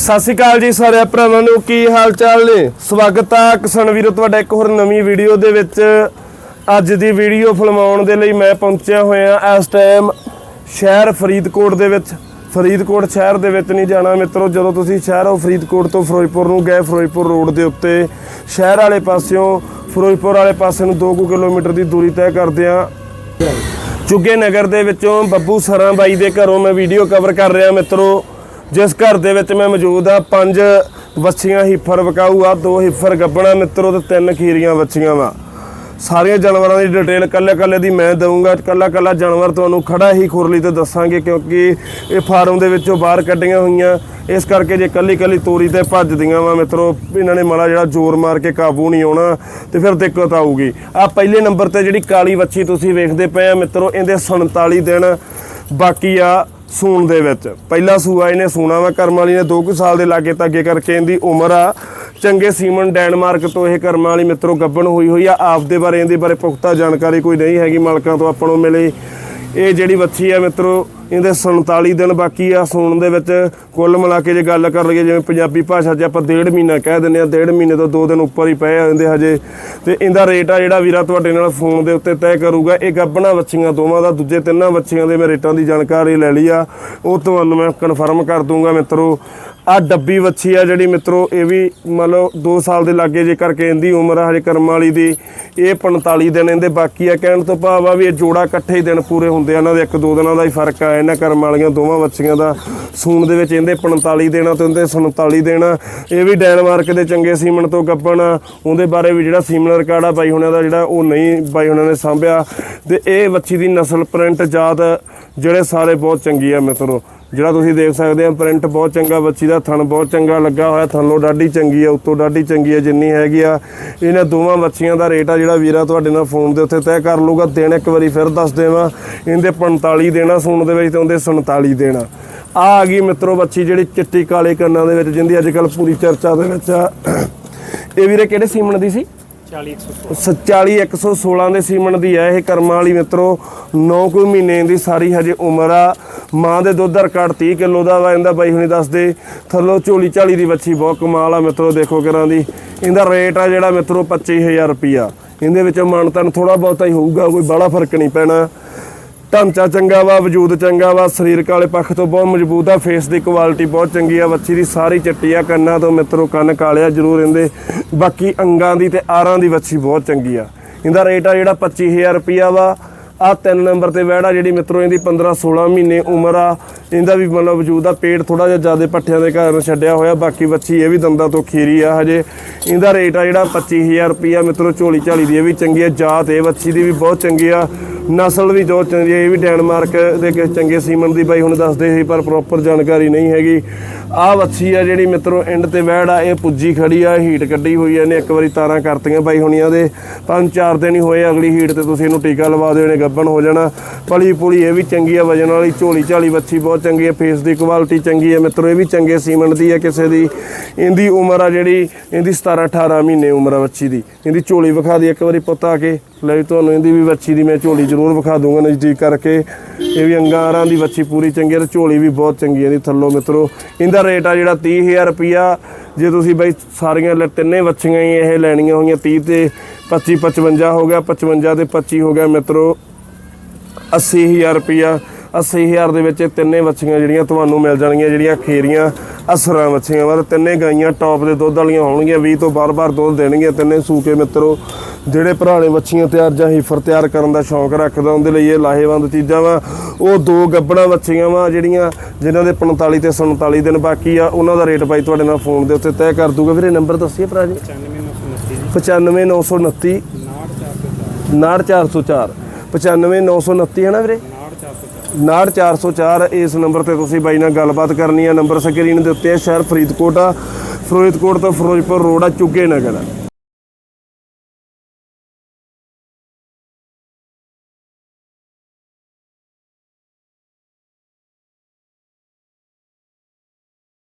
ਸਤਿ ਸ਼੍ਰੀ ਅਕਾਲ ਜੀ ਸਾਰੇ ਭਰਾਵਾਂ ਨੂੰ, ਕੀ ਹਾਲ ਚਾਲ ਨੇ? ਸਵਾਗਤ ਆ ਕਿਸਾਨ ਵੀਰੋ, ਤੁਹਾਡਾ ਇੱਕ ਹੋਰ ਨਵੀਂ ਵੀਡੀਓ ਦੇ ਵਿੱਚ। ਅੱਜ ਦੀ ਵੀਡੀਓ ਫਿਲਮਾਉਣ ਦੇ ਲਈ ਮੈਂ ਪਹੁੰਚਿਆ ਹੋਇਆ ਇਸ ਟਾਈਮ ਸ਼ਹਿਰ ਫਰੀਦਕੋਟ ਦੇ ਵਿੱਚ। ਫਰੀਦਕੋਟ ਸ਼ਹਿਰ ਦੇ ਵਿੱਚ ਨਹੀਂ ਜਾਣਾ ਮਿੱਤਰੋ, ਜਦੋਂ ਤੁਸੀਂ ਸ਼ਹਿਰੋਂ ਫਰੀਦਕੋਟ ਤੋਂ ਫਿਰੋਜ਼ਪੁਰ ਨੂੰ ਗਏ, ਫਿਰੋਜ਼ਪੁਰ ਰੋਡ ਦੇ ਉੱਤੇ। ਸ਼ਹਿਰ ਵਾਲੇ ਪਾਸਿਓਂ, ਫਿਰੋਜ਼ਪੁਰ ਵਾਲੇ ਪਾਸੇ ਨੂੰ 2 ਕਿਲੋਮੀਟਰ ਦੀ ਦੂਰੀ ਤੈਅ ਕਰਦੇ ਆ ਚੁੱਗੇ ਨਗਰ ਦੇ ਵਿੱਚੋਂ ਬੱਬੂ ਸਰਾਂ ਬਾਈ ਦੇ ਘਰੋਂ ਮੈਂ ਵੀਡੀਓ ਕਵਰ ਕਰ ਰਿਹਾ ਮਿੱਤਰੋ। ਜਿਸ ਘਰ ਦੇ ਵਿੱਚ ਮੈਂ ਮੌਜੂਦ ਆ ਪੰਜ ਵੱਛੀਆਂ ਹਿੱਫਰ ਵਿਕਾਊ ਆ, ਦੋ ਹਿੱਫਰ ਗੱਬਣਾ, ਮਿੱਤਰੋ ਤੇ ਤਿੰਨ ਖੀਰੀਆਂ ਵੱਛੀਆਂ ਵਾ। ਸਾਰੀਆਂ ਜਾਨਵਰਾਂ ਦੀ ਡਿਟੇਲ ਕੱਲੇ ਕੱਲੇ ਦੀ ਮੈਂ ਦਊਂਗਾ ਕੱਲਾ ਕੱਲਾ ਜਾਨਵਰ ਤੁਹਾਨੂੰ ਖੜਾ ਹੀ ਖੁਰਲੀ ਤੇ ਦੱਸਾਂਗੇ ਕਿਉਂਕਿ ਇਹ ਫਾਰਮ ਦੇ ਵਿੱਚੋਂ ਬਾਹਰ ਕੱਢੀਆਂ ਹੋਈਆਂ। ਇਸ ਕਰਕੇ ਜੇ ਕੱਲੀ ਕੱਲੀ ਤੋਰੀ ਤੇ ਭੱਜਦੀਆਂ ਵਾ, ਮਿੱਤਰੋ, ਇਹਨਾਂ ਨੇ ਮਾੜਾ ਜਿਹੜਾ ਜ਼ੋਰ ਮਾਰ ਕੇ ਕਾਬੂ ਨਹੀਂ ਆਉਣਾ ਤੇ ਫਿਰ ਦਿੱਕਤ ਆਊਗੀ। ਆ ਪਹਿਲੇ ਨੰਬਰ ਤੇ ਜਿਹੜੀ ਕਾਲੀ ਵੱਛੀ ਤੁਸੀਂ ਵੇਖਦੇ ਪਏ ਆ, ਮਿੱਤਰੋ, ਇਹਦੇ 47 ਦਿਨ ਬਾਕੀ ਆ। ਸੂਣ ਦੇ ਵਿੱਚ। ਪਹਿਲਾ ਸੂਆ ਇਹਨੇ ਸੂਣਾ ਵਾ ਕਰਮ ਵਾਲੀ ਨੇ 2 ਕੁ ਸਾਲ ਦੇ ਲਾਗੇ ਤਾਗੇ ਕਰਕੇ ਇਹਦੀ ਉਮਰ ਆ। ਚੰਗੇ ਸੀਮਨ ਡੈਨਮਾਰਕ ਤੋਂ ਇਹ ਕਰਮ ਵਾਲੀ ਮਿੱਤਰੋ ਗੱਬਣ ਹੋਈ ਹੋਈ ਆ। ਆਪ ਦੇ ਬਾਰੇ, ਇਹਦੇ ਬਾਰੇ ਪੁਖਤਾ ਜਾਣਕਾਰੀ ਕੋਈ ਨਹੀਂ ਹੈਗੀ, ਮਾਲਕਾਂ ਤੋਂ ਆਪਾਂ ਨੂੰ ਮਿਲੇ। ਇਹ ਜਿਹੜੀ ਵੱਛੀ ਆ ਮਿੱਤਰੋ ਇਹਦੇ 47 ਦਿਨ ਬਾਕੀ ਆ ਸੂਣ ਦੇ ਵਿੱਚ ਕੁੱਲ ਮਿਲਾ ਕੇ ਜੇ ਗੱਲ ਕਰ ਲਈਏ, ਜਿਵੇਂ ਪੰਜਾਬੀ ਭਾਸ਼ਾ 'ਚ ਆਪਾਂ ਡੇਢ ਮਹੀਨਾ ਕਹਿ ਦਿੰਦੇ ਆ ਡੇਢ ਮਹੀਨੇ ਤੋਂ 2 ਦਿਨ ਉੱਪਰ ਹੀ ਪਏ ਜਾਂਦੇ ਹਜੇ। ਤੇ ਇਹਦਾ ਰੇਟ ਆ ਜਿਹੜਾ ਵੀਰਾ ਤੁਹਾਡੇ ਨਾਲ ਫੋਨ ਦੇ ਉੱਤੇ ਤੈਅ ਕਰੂਗਾ, ਇਹ ਗੱਬਣਾ ਵੱਛੀਆਂ ਦੋਵਾਂ ਦਾ, ਦੂਜੇ ਤਿੰਨਾਂ ਵੱਛੀਆਂ ਦੇ ਮੈਂ ਰੇਟਾਂ ਦੀ ਜਾਣਕਾਰੀ ਲੈ ਲਈ ਆ। ਉਹ ਤੁਹਾਨੂੰ ਮੈਂ ਕਨਫਰਮ ਕਰ ਦੂੰਗਾ ਮਿੱਤਰੋ। ਆ ਡੱਬੀ ਵੱਛੀ ਆ ਜਿਹੜੀ ਮਿੱਤਰੋ, ਇਹ ਵੀ ਮਤਲਬ ਲਓ 2 ਸਾਲ ਦੇ ਲਾਗੇ ਜੇ ਕਰਕੇ ਇਹਦੀ ਉਮਰ ਆ ਹਜੇ ਕਰਮ ਵਾਲੀ ਦੀ, ਇਹ 45 ਦਿਨ ਇਹਦੇ ਬਾਕੀ ਆ। ਕਹਿਣ ਤੋਂ ਭਾਵ ਆ ਵੀ ਇਹ ਜੋੜਾ ਇਕੱਠੇ ਹੀ ਦਿਨ ਪੂਰੇ ਹੁੰਦੇ ਆ, ਇਹਨਾਂ ਦੇ ਇੱਕ ਦੋ ਦਿਨਾਂ ਦਾ ਹੀ ਫ਼ਰਕ ਆ ਇਹਨਾਂ ਕਰਮ ਵਾਲੀਆਂ ਦੋਵਾਂ ਵੱਛੀਆਂ ਦਾ ਸੂਣ ਦੇ ਵਿੱਚ ਇਹਦੇ 45 ਦੇਣਾ ਤੇ ਉਹਦੇ 47 ਦੇਣਾ ਇਹ ਵੀ ਡੈਨਮਾਰਕ ਦੇ ਚੰਗੇ ਸੀਮਨ ਤੋਂ ਗੱਬਣ ਉਹਦੇ ਬਾਰੇ ਵੀ ਜਿਹੜਾ ਸੀਮਨ ਰਿਕਾਰਡ ਆ ਬਾਈ ਹੁਣਾਂ ਦਾ ਜਿਹੜਾ ਉਹ ਨਹੀਂ ਬਾਈ ਹੁਣਾਂ ਨੇ ਸਾਂਭਿਆ। ਤੇ ਇਹ ਵੱਛੀ ਦੀ ਨਸਲ ਪ੍ਰਿੰਟ ਜਾਤ ਜਿਹੜੇ ਸਾਰੇ ਬਹੁਤ ਚੰਗੀ ਆ ਮਿੱਤਰੋ। ਜਿਹੜਾ ਤੁਸੀਂ ਦੇਖ ਸਕਦੇ ਆ ਪ੍ਰਿੰਟ ਬਹੁਤ ਚੰਗਾ ਬੱਚੀ ਦਾ ਥਣ ਬਹੁਤ ਚੰਗਾ ਲੱਗਾ ਹੋਇਆ, ਥਣੋਂ ਡਾਢੀ ਚੰਗੀ ਆ, ਉੱਤੋਂ ਡਾਢੀ ਚੰਗੀ ਆ, ਜਿੰਨੀ ਹੈਗੀ ਆ। ਇਹਨਾਂ ਦੋਵਾਂ ਬੱਚੀਆਂ ਦਾ ਰੇਟ ਆ ਜਿਹੜਾ ਵੀਰਾ ਤੁਹਾਡੇ ਨਾਲ ਫੋਨ ਦੇ ਉੱਤੇ ਤੈਅ ਕਰ ਲੂਗਾ ਦਿਨ ਇੱਕ ਵਾਰੀ ਫਿਰ ਦੱਸ ਦੇਵਾਂ। ਇਹਦੇ 45 ਦੇਣਾ, ਸੂਣ ਦੇ ਵਿੱਚ ਤੇ ਉਹਦੇ 47 ਦੇਣਾ। ਆ ਆ ਗਈ ਮਿੱਤਰੋ ਬੱਚੀ ਜਿਹੜੀ ਚਿੱਟੀ ਕਾਲੇ ਕੰਨਾਂ ਦੇ ਵਿੱਚ, ਜਿੰਦੀ ਅੱਜ ਕੱਲ ਪੂਰੀ ਚਰਚਾ ਦੇ ਵਿੱਚ ਆ। ਇਹ ਵੀਰੇ ਕਿਹੜੇ ਸੀਮਣ ਦੀ ਸੀ? 40 47 116 ਦੇ ਸੀਮਨ ਦੀ ਹੈ ਇਹ ਕਰਮਾਂ ਵਾਲੀ ਮਿੱਤਰੋ। 9 ਕੁ ਮਹੀਨੇ ਦੀ ਸਾਰੀ ਹਜੇ ਉਮਰ ਆ। ਮਾਂ ਦੇ ਦੁੱਧ ਦਾ ਰਿਕਾਰਡ 30 ਕਿਲੋ ਦਾ ਵਾ, ਇਹਦਾ ਬਾਈ ਹੁਣੀ ਦੱਸਦੇ। ਥੱਲੋਂ ਝੋਲੀ ਝਾਲੀ ਦੀ ਵੱਛੀ ਬਹੁਤ ਕਮਾਲ ਆ ਮਿੱਤਰੋ, ਦੇਖੋ ਕਿਰਾਂ ਦੀ। ਇਹਦਾ ਰੇਟ ਆ ਜਿਹੜਾ ਮਿੱਤਰੋ 25000 ਰੁਪਿਆ ਇਹਦੇ ਵਿੱਚ ਤਨ ਥੋੜਾ ਬਹੁਤਾ ਹੀ ਹੋਊਗਾ, ਕੋਈ ਬੜਾ ਫ਼ਰਕ ਨਹੀਂ ਪੈਣਾ। ਢਾਂਚਾ ਚੰਗਾ ਵਾ, ਵਜੂਦ ਚੰਗਾ ਵਾ, ਸਰੀਰਕ ਵਾਲੇ ਪੱਖ ਤੋਂ ਬਹੁਤ ਮਜ਼ਬੂਤ ਆ ਫੇਸ ਦੀ ਕੁਆਲਿਟੀ ਬਹੁਤ ਚੰਗੀ ਆ, ਵੱਛੀ ਦੀ ਸਾਰੀ ਚੱਟੀ ਆ, ਕੰਨਾਂ ਤੋਂ ਮਿੱਤਰੋ ਕੰਨ ਕਾਲਿਆ ਜ਼ਰੂਰ ਇਹਦੇ ਬਾਕੀ ਅੰਗਾਂ ਦੀ ਤੇ ਆਰਾਂ ਦੀ ਵੱਛੀ ਬਹੁਤ ਚੰਗੀ ਆ। ਇਹਦਾ ਰੇਟ ਆ ਜਿਹੜਾ 25000 ਰੁਪਿਆ ਵਾ। ਆ ਤਿੰਨ ਨੰਬਰ ਤੇ ਵਹਿੜਾ ਜਿਹੜੀ ਮਿੱਤਰੋ ਇਹਦੀ 15 16 ਮਹੀਨੇ ਉਮਰ ਆ। ਇਹਦਾ ਵੀ ਮਤਲਬ ਵਜੂਦ ਆ, ਪੇਟ ਥੋੜਾ ਜਿਹਾ ਜ਼ਿਆਦਾ ਪੱਠਿਆਂ ਦੇ ਕਾਰਨ ਛੱਡਿਆ ਹੋਇਆ, ਬਾਕੀ ਵੱਛੀ ਇਹ ਵੀ ਦੰਦਾਂ ਤੋਂ ਖੀਰੀ ਆ ਹਜੇ। ਇਹਦਾ ਰੇਟ ਆ ਜਿਹੜਾ 25000 ਰੁਪਿਆ ਮਿੱਤਰੋ ਝੋਲੀ ਝਾਲੀ ਦੀ ਇਹ ਵੀ ਚੰਗੀ ਆ, ਜਾਤ ਇਹ ਵੱਛੀ ਦੀ ਵੀ ਬਹੁਤ ਚੰਗੀ ਆ। ਨਸਲ ਵੀ ਜੋ ਚੰਗੀ ਇਹ ਵੀ ਡੈਨਮਾਰਕ ਦੇ ਕਿਸੇ ਚੰਗੇ ਸੀਮਨ ਦੀ ਬਾਈ ਹੁਣ ਦੱਸਦੇ ਸੀ, ਪਰ ਪ੍ਰੋਪਰ ਜਾਣਕਾਰੀ ਨਹੀਂ ਹੈਗੀ। ਆਹ ਵੱਛੀ ਆ ਜਿਹੜੀ ਮਿੱਤਰੋ ਐਂਡ ਤੇ ਵਹਿੜ ਆ, ਇਹ ਪੁੱਜੀ ਖੜੀ ਆ ਹੀਟ ਕੱਢੀ ਹੋਈ ਆ ਇਹਨੇ ਇੱਕ ਵਾਰੀ ਤਾਰਾਂ ਕਰਤੀਆਂ ਬਾਈ ਹੁਣੀਆਂ ਦੇ ਪੰਜ, ਚਾਰ ਦਿਨ ਹੀ ਹੋਏ ਅਗਲੀ ਹੀਟ ਤੇ ਤੁਸੀਂ ਇਹਨੂੰ ਟੀਕਾ ਲਵਾ ਦਿਓ, ਇਹਨੇ ਗੱਬਣ ਹੋ ਜਾਣਾ। ਪਲੀ ਪੁਲੀ ਇਹ ਵੀ ਚੰਗੀ ਆ, ਵਜਨ ਵਾਲੀ ਝੋਲੀ ਝਾਲੀ ਵੱਛੀ ਬਹੁਤ ਚੰਗੀ ਆ ਫੇਸ ਦੀ ਕੁਆਲਿਟੀ ਚੰਗੀ ਆ, ਮਿੱਤਰੋ, ਇਹ ਵੀ ਚੰਗੇ ਸੀਮਨ ਦੀ ਆ ਕਿਸੇ ਦੀ। ਇਹਦੀ ਉਮਰ ਆ ਜਿਹੜੀ, ਇਹਦੀ 17 18 ਮਹੀਨੇ ਉਮਰ ਆ ਵੱਛੀ ਦੀ। ਇਹਦੀ ਝੋਲੀ ਵਿਖਾ ਦੀ ਇੱਕ ਵਾਰੀ ਪੁੱਤ ਆ ਕੇ। ਲੈ ਤੁਹਾਨੂੰ ਇਹਦੀ ਵੀ ਵੱਛੀ ਦੀ ਮੈਂ ਝੋਲੀ ਜ਼ਰੂਰ ਵਿਖਾ ਦੂੰਗਾ ਨਜ਼ਦੀਕ ਕਰਕੇ। ਇਹ ਵੀ ਅੰਗਾਰਾਂ ਦੀ ਵੱਛੀ ਪੂਰੀ ਚੰਗੀ ਹੈ ਝੋਲੀ ਵੀ ਬਹੁਤ ਚੰਗੀ ਹੈ ਇਹਦੀ ਥੱਲੋਂ ਮਿੱਤਰੋ। ਇਹਦਾ ਰੇਟ ਆ ਜਿਹੜਾ 30000 ਰੁਪਿਆ ਜੇ ਤੁਸੀਂ ਬਾਈ ਸਾਰੀਆਂ ਲੈ ਤਿੰਨੇ ਵੱਛੀਆਂ ਹੀ ਇਹ ਲੈਣੀਆਂ ਹੋਈਆਂ 30 ਤੇ 25 55 ਹੋ ਗਿਆ 55 ਤੇ 25 ਹੋ ਗਿਆ ਮਿੱਤਰੋ। 80000 ਰੁਪਿਆ 80000 ਦੇ ਵਿੱਚ ਇਹ ਤਿੰਨੇ ਵੱਛੀਆਂ ਜਿਹੜੀਆਂ ਤੁਹਾਨੂੰ ਮਿਲ ਜਾਣਗੀਆਂ ਜਿਹੜੀਆਂ ਖੇਰੀਆਂ ਅਸਰਾਂ ਵੱਛੀਆਂ ਵਾ ਤਿੰਨੇ ਗਾਈਆਂ ਟੌਪ ਦੇ ਦੁੱਧ ਵਾਲੀਆਂ ਹੋਣਗੀਆਂ 20 ਤੋਂ ਬਾਰ-ਬਾਰ ਦੁੱਧ ਦੇਣਗੀਆਂ। ਤਿੰਨੇ ਸੂਕੇ ਮਿੱਤਰੋ ਜਿਹੜੇ ਭਰਾਣੇ ਵੱਛੀਆਂ ਤਿਆਰ ਜਾਂ ਹੀਫਰ ਤਿਆਰ ਕਰਨ ਦਾ ਸ਼ੌਂਕ ਰੱਖਦਾ ਉਹਦੇ ਲਈ ਇਹ ਲਾਹੇਵੰਦ ਚੀਜ਼ਾਂ ਵਾ। ਉਹ ਦੋ ਗੱਬਣਾ ਵੱਛੀਆਂ ਵਾ ਜਿਹੜੀਆਂ ਜਿਨ੍ਹਾਂ ਦੇ 45 ਤੇ 47 ਦਿਨ ਬਾਕੀ ਆ ਉਹਨਾਂ ਦਾ ਰੇਟ ਬਾਈ ਤੁਹਾਡੇ ਨਾਲ ਫੋਨ ਦੇ ਉੱਤੇ ਤੈਅ ਕਰ ਦੂਗਾ। ਵੀਰੇ ਨੰਬਰ ਦੱਸੀਏ ਭਰਾ ਜੀ। 95929 94404 95929 ਹੈ ਨਾ ਵੀਰੇ? 94404 ਇਸ ਨੰਬਰ ਤੇ ਤੁਸੀਂ ਬਾਈ ਨਾਲ ਗੱਲਬਾਤ ਕਰਨੀ ਆ। ਨੰਬਰ ਸਕਰੀਨ ਦੇ ਉੱਤੇ ਹੈ ਸ਼ਹਿਰ ਫਰੀਦਕੋਟ ਆ। ਫਰੀਦਕੋਟ ਤੋਂ ਫਿਰੋਜ਼ਪੁਰ ਰੋਡ ਆ, ਚੁੱਗੇ ਨਗਰ